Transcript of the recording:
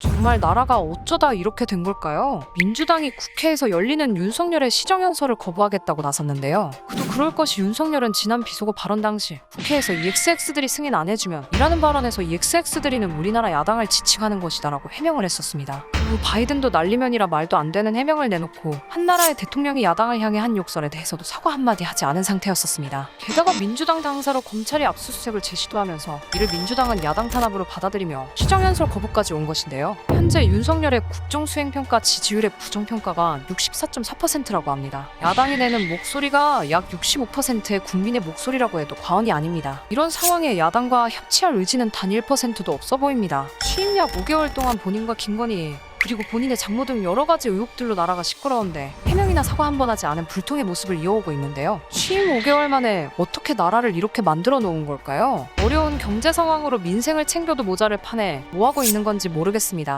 정말 나라가 어쩌다 이렇게 된 걸까요? 민주당이 국회에서 열리는 윤석열의 시정연설을 거부하겠다고 나섰는데요. 그도 그럴 것이 윤석열은 지난 비속어 발언 당시 국회에서 EXX들이 승인 안 해주면 이라는 발언에서 EXX들이는 우리나라 야당을 지칭하는 것이다라고 해명을 했었습니다. 그리고 바이든도 난리면이라 말도 안 되는 해명을 내놓고 한 나라의 대통령이 야당을 향해 한 욕설에 대해서도 사과 한마디 하지 않은 상태였었습니다. 게다가 민주당 당사로 검찰이 압수수색을 제시도 하면서 이를 민주당은 야당 탄압으로 받아들이며 시정연설 거부까지 온 것인데요. 현재 윤석열의 국정수행평가 지지율의 부정평가가 64.4%라고 합니다. 야당이 내는 목소리가 약 65%의 국민의 목소리라고 해도 과언이 아닙니다. 이런 상황에 야당과 협치할 의지는 단 1%도 없어 보입니다. 취임 약 5개월 동안 본인과 김건희 그리고 본인의 장모 등 여러 가지 의혹들로 나라가 시끄러운데 해명이나 사과 한 번 하지 않은 불통의 모습을 이어오고 있는데요. 취임 5개월 만에 어떻게 나라를 이렇게 만들어 놓은 걸까요? 어려운 경제 상황으로 민생을 챙겨도 모자를 파내 뭐 하고 있는 건지 모르겠습니다.